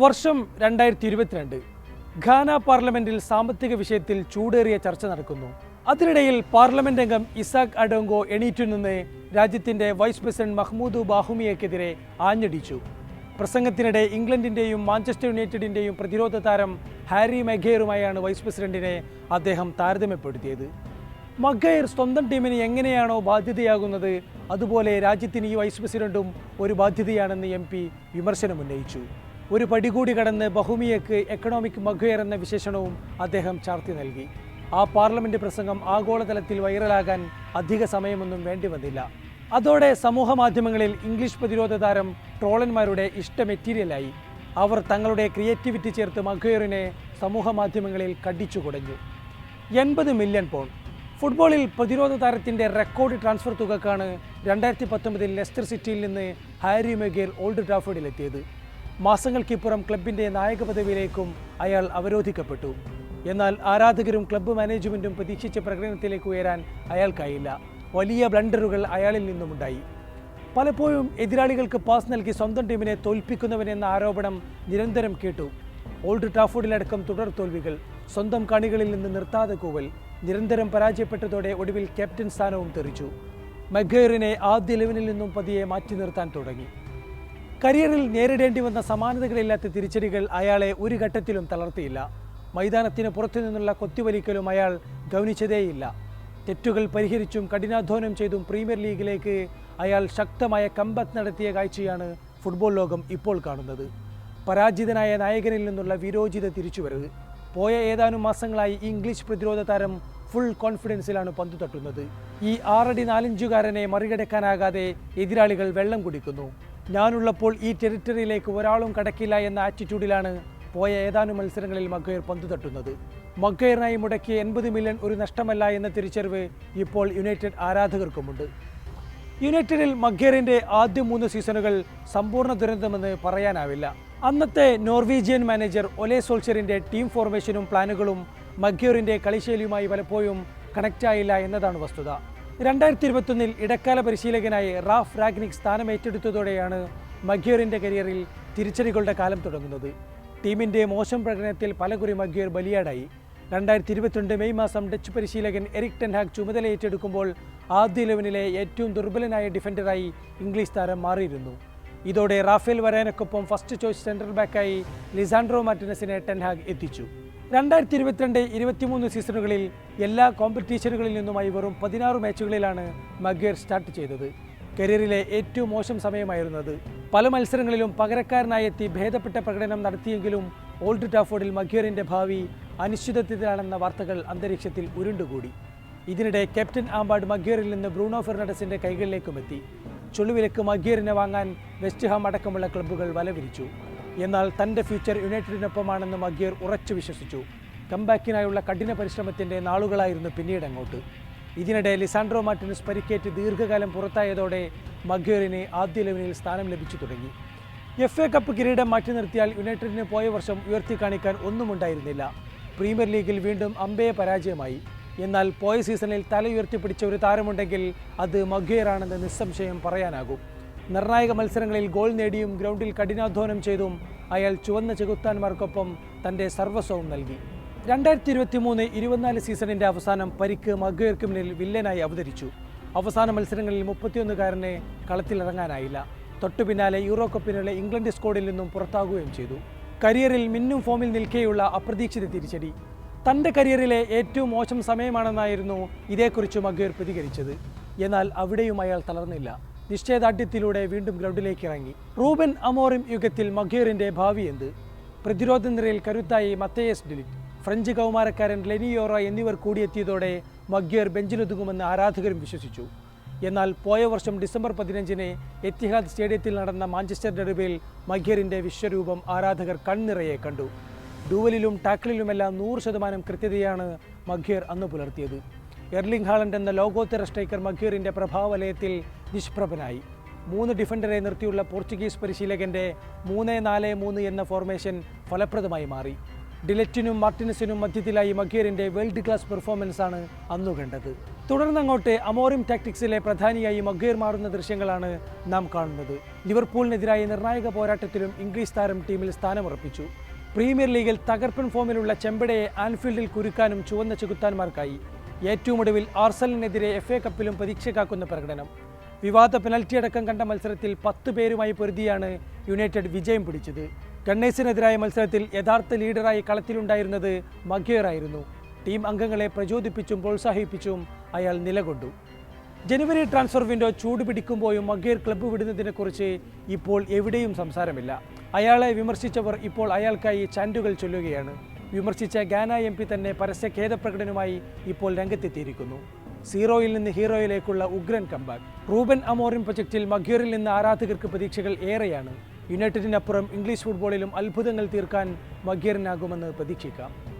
വർഷം രണ്ടായിരത്തി ഇരുപത്തിരണ്ട് ഖാന പാർലമെന്റിൽ സാമ്പത്തിക വിഷയത്തിൽ ചൂടേറിയ ചർച്ച നടക്കുന്നു. അതിനിടയിൽ പാർലമെന്റ് അംഗം ഇസാഖ് അഡോങ്കോ എണീറ്റു നിന്ന് രാജ്യത്തിന്റെ വൈസ് പ്രസിഡന്റ് മഹ്മൂദ് ബാഹുമിയക്കെതിരെ ആഞ്ഞടിച്ചു. പ്രസംഗത്തിനിടെ ഇംഗ്ലണ്ടിന്റെയും മാഞ്ചസ്റ്റർ യുണൈറ്റഡിന്റെയും പ്രതിരോധ താരം ഹാരി മെഗേറുമായാണ് വൈസ് പ്രസിഡന്റിനെ അദ്ദേഹം താരതമ്യപ്പെടുത്തിയത്. മഗൈർ സ്വന്തം ടീമിന് എങ്ങനെയാണോ ബാധ്യതയാകുന്നത് അതുപോലെ രാജ്യത്തിന് ഈ വൈസ് പ്രസിഡന്റും ഒരു ബാധ്യതയാണെന്ന് എം പി വിമർശനമുന്നയിച്ചു. ഒരു പടി കൂടി കടന്ന് ബഹുമിയക്ക് എക്കണോമിക് മഗ്വയർ എന്ന വിശേഷണവും അദ്ദേഹം ചാർത്തി നൽകി. ആ പാർലമെന്റ് പ്രസംഗം ആഗോളതലത്തിൽ വൈറലാകാൻ അധിക സമയമൊന്നും വേണ്ടി വന്നില്ല. അതോടെ സമൂഹ മാധ്യമങ്ങളിൽ ഇംഗ്ലീഷ് പ്രതിരോധ താരം ട്രോളന്മാരുടെ ഇഷ്ട മെറ്റീരിയലായി. അവർ തങ്ങളുടെ ക്രിയേറ്റിവിറ്റി ചേർത്ത് മഗ്വയറിനെ സമൂഹ മാധ്യമങ്ങളിൽ കടിച്ചു കുടഞ്ഞു. എൺപത് മില്യൺ പോൺ. ഫുട്ബോളിൽ പ്രതിരോധ താരത്തിന്റെ റെക്കോർഡ് ട്രാൻസ്ഫർ തുകക്കാണ് രണ്ടായിരത്തി പത്തൊമ്പതിൽ ലെസ്റ്റർ സിറ്റിയിൽ നിന്ന് ഹാരി മെഗേർ ഓൾഡ് ട്രാഫോർഡിലെത്തിയത്. മാസങ്ങൾക്കിപ്പുറം ക്ലബിന്റെ നായക പദവിയിലേക്കും അയാൾ അവരോധിക്കപ്പെട്ടു. എന്നാൽ ആരാധകരും ക്ലബ്ബ് മാനേജ്മെന്റും പ്രതീക്ഷിച്ച പ്രകടനത്തിലേക്ക് ഉയരാൻ അയാൾക്കായില്ല. വലിയ ബ്ലണ്ടറുകൾ അയാളിൽ നിന്നുമുണ്ടായി. പലപ്പോഴും എതിരാളികൾക്ക് പാസ് നൽകി സ്വന്തം ടീമിനെ തോൽപ്പിക്കുന്നവൻ എന്ന ആരോപണം നിരന്തരം കേട്ടു. ഓൾഡ് ട്രാഫോർഡിലടക്കം തുടർ തോൽവികൾ സ്വന്തം കണികളിൽ നിന്ന് നിർത്താതെ കൂവൽ നിരന്തരം പരാജയപ്പെട്ടതോടെ ഒടുവിൽ ക്യാപ്റ്റൻ സ്ഥാനവും തെറിച്ചു. മഗേറിനെ ആദ്യ ലെവനിൽ നിന്നും പതിയെ മാറ്റി നിർത്താൻ തുടങ്ങി. കരിയറിൽ നേരിടേണ്ടി വന്ന സമാനതകളില്ലാത്ത തിരിച്ചടികൾ അയാളെ ഒരു ഘട്ടത്തിലും തളർത്തിയില്ല. മൈതാനത്തിന് പുറത്തു നിന്നുള്ള കൊത്തിവലിക്കലും അയാൾ ഗൗനിച്ചതേയില്ല. തെറ്റുകൾ പരിഹരിച്ചും കഠിനാധ്വാനം ചെയ്തും പ്രീമിയർ ലീഗിലേക്ക് അയാൾ ശക്തമായ കമ്പത്ത് നടത്തിയ കാഴ്ചയാണ് ഫുട്ബോൾ ലോകം ഇപ്പോൾ കാണുന്നത്. പരാജിതനായ നായകനിൽ നിന്നുള്ള വിരോചിത തിരിച്ചുവരവ്. പോയ ഏതാനും മാസങ്ങളായി ഇംഗ്ലീഷ് പ്രതിരോധ താരം ഫുൾ കോൺഫിഡൻസിലാണ് പന്തു തട്ടുന്നത്. ഈ ആറടി നാലഞ്ചുകാരനെ മറികടക്കാനാകാതെ എതിരാളികൾ വെള്ളം കുടിക്കുന്നു. ഞാനുള്ളപ്പോൾ ഈ ടെറിറ്ററിയിലേക്ക് ഒരാളും കടക്കില്ല എന്ന ആറ്റിറ്റ്യൂഡിലാണ് പോയ ഏതാനും മത്സരങ്ങളിൽ മഗ്ഗയർ പന്തു തട്ടുന്നത്. മഗ്ഗയറിനായി മുടക്കിയ എൺപത് മില്യൺ ഒരു നഷ്ടമല്ല എന്ന തിരിച്ചറിവ് ഇപ്പോൾ യുണൈറ്റഡ് ആരാധകർക്കുമുണ്ട്. യുണൈറ്റഡിൽ മഗേറിന്റെ ആദ്യ മൂന്ന് സീസണുകൾ സമ്പൂർണ ദുരന്തമെന്ന് പറയാനാവില്ല. അന്നത്തെ നോർവീജിയൻ മാനേജർ ഒലെ സോൾച്ചറിന്റെ ടീം ഫോർമേഷനും പ്ലാനുകളും മഗേറിന്റെ കളിശൈലിയുമായി പലപ്പോഴും കണക്റ്റായില്ല എന്നതാണ് വസ്തുത. രണ്ടായിരത്തി ഇരുപത്തൊന്നിൽ ഇടക്കാല പരിശീലകനായി റാഫ് റാഗ്നിക് സ്ഥാനം ഏറ്റെടുത്തതോടെയാണ് മഗേറിന്റെ കരിയറിൽ തിരിച്ചടികളുടെ കാലം തുടങ്ങുന്നത്. ടീമിന്റെ മോശം പ്രകടനത്തിൽ പലകുറി മഗ്യൂർ ബലിയാടായി. രണ്ടായിരത്തി ഇരുപത്തിരണ്ട് മെയ് മാസം ഡച്ച് പരിശീലകൻ എറിക് ടെൻഹാഗ് ചുമതല ഏറ്റെടുക്കുമ്പോൾ ആദ്യ ഇലവനിലെ ഏറ്റവും ദുർബലനായ ഡിഫൻഡറായി ഇംഗ്ലീഷ് താരം മാറിയിരുന്നു. ഇതോടെ റാഫേൽ വരാനക്കൊപ്പം ഫസ്റ്റ് ചോയ്സ് സെൻട്രൽ ബാക്കായി ലിസാൻഡ്രോ മാർട്ടിനസിനെ ടെൻഹാഗ് എത്തിച്ചു. രണ്ടായിരത്തി ഇരുപത്തിരണ്ട് ഇരുപത്തിമൂന്ന് സീസണുകളിൽ എല്ലാ കോമ്പറ്റീഷനുകളിൽ നിന്നുമായി വെറും പതിനാറ് മാച്ചുകളിലാണ് മഗേർ സ്റ്റാർട്ട് ചെയ്തത്. കരിയറിലെ ഏറ്റവും മോശം സമയമായിരുന്നത്. പല മത്സരങ്ങളിലും പകരക്കാരനായി എത്തി ഭേദപ്പെട്ട പ്രകടനം നടത്തിയെങ്കിലും ഓൾഡ് ടാഫോർഡിൽ മഗേറിന്റെ ഭാവി അനിശ്ചിതത്വത്തിലാണെന്ന വാർത്തകൾ അന്തരീക്ഷത്തിൽ ഉരുണ്ടുകൂടി. ഇതിനിടെ ക്യാപ്റ്റൻ ആംബാർഡ് മഗേറിൽ നിന്ന് ബ്രൂണോ ഫെർണാണ്ടസിന്റെ കൈകളിലേക്കും എത്തി. ചുളിവിലേക്ക് മഗേറിനെ വാങ്ങാൻ വെസ്റ്റ് ഹാം അടക്കമുള്ള ക്ലബ്ബുകൾ വലവിരിച്ചു. എന്നാൽ തന്റെ ഫ്യൂച്ചർ യുണൈറ്റഡിനൊപ്പമാണെന്ന് മഗേർ ഉറച്ചു വിശ്വസിച്ചു. കംബാക്കിനായുള്ള കഠിന പരിശ്രമത്തിന്റെ നാളുകളായിരുന്നു പിന്നീട് അങ്ങോട്ട്. ഇതിനിടെ ലിസാൻഡ്രോ മാർട്ടിനസ് പരിക്കേറ്റ് ദീർഘകാലം പുറത്തായതോടെ മഗേറിന് ആദ്യ ലെവലിൽ സ്ഥാനം ലഭിച്ചു തുടങ്ങി. എഫ് എ കപ്പ് കിരീടം മാറ്റി നിർത്തിയാൽ യുണൈറ്റഡിന് പോയ വർഷം ഉയർത്തി കാണിക്കാൻ ഒന്നുമുണ്ടായിരുന്നില്ല. പ്രീമിയർ ലീഗിൽ വീണ്ടും അമ്പയെ പരാജയമായി. എന്നാൽ പോയ സീസണിൽ തല ഉയർത്തിപ്പിടിച്ച ഒരു താരമുണ്ടെങ്കിൽ അത് മഗ്യൂറാണെന്ന് നിസ്സംശയം പറയാനാകും. നിർണായക മത്സരങ്ങളിൽ ഗോൾ നേടിയും ഗ്രൗണ്ടിൽ കഠിനാധ്വാനം ചെയ്തും അയാൾ ചുവന്ന ചെകുത്താന്മാർക്കൊപ്പം തന്റെ സർവസ്വവും നൽകി. രണ്ടായിരത്തി ഇരുപത്തി മൂന്ന് ഇരുപത്തിനാല് സീസണിന്റെ അവസാനം പരിക്ക് മഗേർക്ക് മുന്നിൽ വില്ലനായി അവതരിച്ചു. അവസാന മത്സരങ്ങളിൽ മുപ്പത്തിയൊന്നുകാരനെ കളത്തിലിറങ്ങാനായില്ല തൊട്ടു പിന്നാലെ യൂറോ ഇംഗ്ലണ്ട് സ്കോഡിൽ നിന്നും പുറത്താകുകയും ചെയ്തു. കരിയറിൽ മിന്നും ഫോമിൽ നിൽക്കെയുള്ള അപ്രതീക്ഷിത തിരിച്ചടി. തന്റെ കരിയറിലെ ഏറ്റവും മോശം സമയമാണെന്നായിരുന്നു ഇതേക്കുറിച്ച് മഗ്ഗേർ പ്രതികരിച്ചത്. എന്നാൽ അവിടെയും അയാൾ തളർന്നില്ല. നിശ്ചയദാർഢ്യത്തിലൂടെ വീണ്ടും ഗ്രൗണ്ടിലേക്ക് ഇറങ്ങി. റൂബൻ അമോറിം യുഗത്തിൽ മഗേറിന്റെ ഭാവി എന്ത്? പ്രതിരോധ നിരയിൽ കരുത്തായി മത്തയേസ് ഡിലിറ്റ്. ഫ്രഞ്ച് കൗമാരക്കാരൻ ലെനിയോറ എന്നിവർ കൂടിയെത്തിയതോടെ മഗ്യർ ബെഞ്ചിലൊതുങ്ങുമെന്ന് ആരാധകരും വിശ്വസിച്ചു. എന്നാൽ പോയ വർഷം ഡിസംബർ പതിനഞ്ചിന് എത്തിഹാദ് സ്റ്റേഡിയത്തിൽ നടന്ന മാഞ്ചസ്റ്റർ ഡെർബിയിൽ മഗ്യറിന്റെ വിശ്വരൂപം ആരാധകർ കൺനിറയെ കണ്ടു. ഡൂവലിലും ടാക്കിളിലുമെല്ലാം നൂറ് ശതമാനം കൃത്യതയാണ് മഗ്യർ അന്ന് പുലർത്തിയത്. എർലിംഗ് ഹാളൻഡ് എന്ന ലോകോത്തര സ്ട്രൈക്കർ മഖീറിന്റെ പ്രഭാവലയത്തിൽ നിഷ്പ്രഭനായി. മൂന്ന് ഡിഫൻഡറെ നിർത്തിയുള്ള പോർച്ചുഗീസ് പരിശീലകന്റെ മൂന്ന് നാല് മൂന്ന് എന്ന ഫോർമേഷൻ ഫലപ്രദമായി മാറി. ഡിലറ്റിനും മാർട്ടിനസിനും മധ്യത്തിലായി മഖീറിന്റെ വേൾഡ് ക്ലാസ് പെർഫോമൻസ് ആണ് അന്നു കണ്ടത്. തുടർന്നങ്ങോട്ട് അമോറിം ടാക്ടിക്സിലെ പ്രധാനിയായി മഖീർ മാറുന്ന ദൃശ്യങ്ങളാണ് നാം കാണുന്നത്. ലിവർപൂളിനെതിരായ നിർണായക പോരാട്ടത്തിലും ഇംഗ്ലീഷ് താരം ടീമിൽ സ്ഥാനമുറപ്പിച്ചു. പ്രീമിയർ ലീഗിൽ തകർപ്പൻ ഫോമിലുള്ള ചെമ്പടയെ ആൻഫീൽഡിൽ കുരുക്കാനും ചുവന്ന ചെകുത്താന്മാർക്കായി ഏറ്റവും ഒടുവിൽ ആർസലിനെതിരെ എഫ് എ കപ്പിലും പ്രതീക്ഷ കാക്കുന്ന പ്രകടനം. വിവാദ പെനൽറ്റി അടക്കം കണ്ട മത്സരത്തിൽ പത്ത് പേരുമായി പൊരുതിയാണ് യുണൈറ്റഡ് വിജയം പിടിച്ചത്. ഗണ്ണേഴ്സിനെതിരായ മത്സരത്തിൽ യഥാർത്ഥ ലീഡറായി കളത്തിലുണ്ടായിരുന്നത് മഗ്യറായിരുന്നു ടീം അംഗങ്ങളെ പ്രചോദിപ്പിച്ചും പ്രോത്സാഹിപ്പിച്ചും അയാൾ നിലകൊണ്ടു. ജനുവരി ട്രാൻസ്ഫർ വിൻഡോ ചൂട് പിടിക്കുമ്പോഴും മഗേർ ക്ലബ്ബ് വിടുന്നതിനെക്കുറിച്ച് ഇപ്പോൾ എവിടെയും സംസാരമില്ല. അയാളെ വിമർശിച്ചവർ ഇപ്പോൾ അയാൾക്കായി ചാൻഡുകൾ ചൊല്ലുകയാണ്. വിമർശിച്ച ഗാന എം പി തന്നെ പരസ്യ ഖേദപ്രകടനവുമായി ഇപ്പോൾ രംഗത്തെത്തിയിരിക്കുന്നു. സീറോയിൽ നിന്ന് ഹീറോയിലേക്കുള്ള ഉഗ്രൻ കമ്പാക്ക് റൂബൻ അമോറിൻ പ്രൊജക്റ്റിൽ മഖ്യൂറിൽ നിന്ന് ആരാധകർക്ക് പ്രതീക്ഷകൾ ഏറെയാണ്. യുണൈറ്റഡിനപ്പുറം ഇംഗ്ലീഷ് ഫുട്ബോളിലും അത്ഭുതങ്ങൾ തീർക്കാൻ മഗ്യറിനാകുമെന്ന് പ്രതീക്ഷിക്കാം.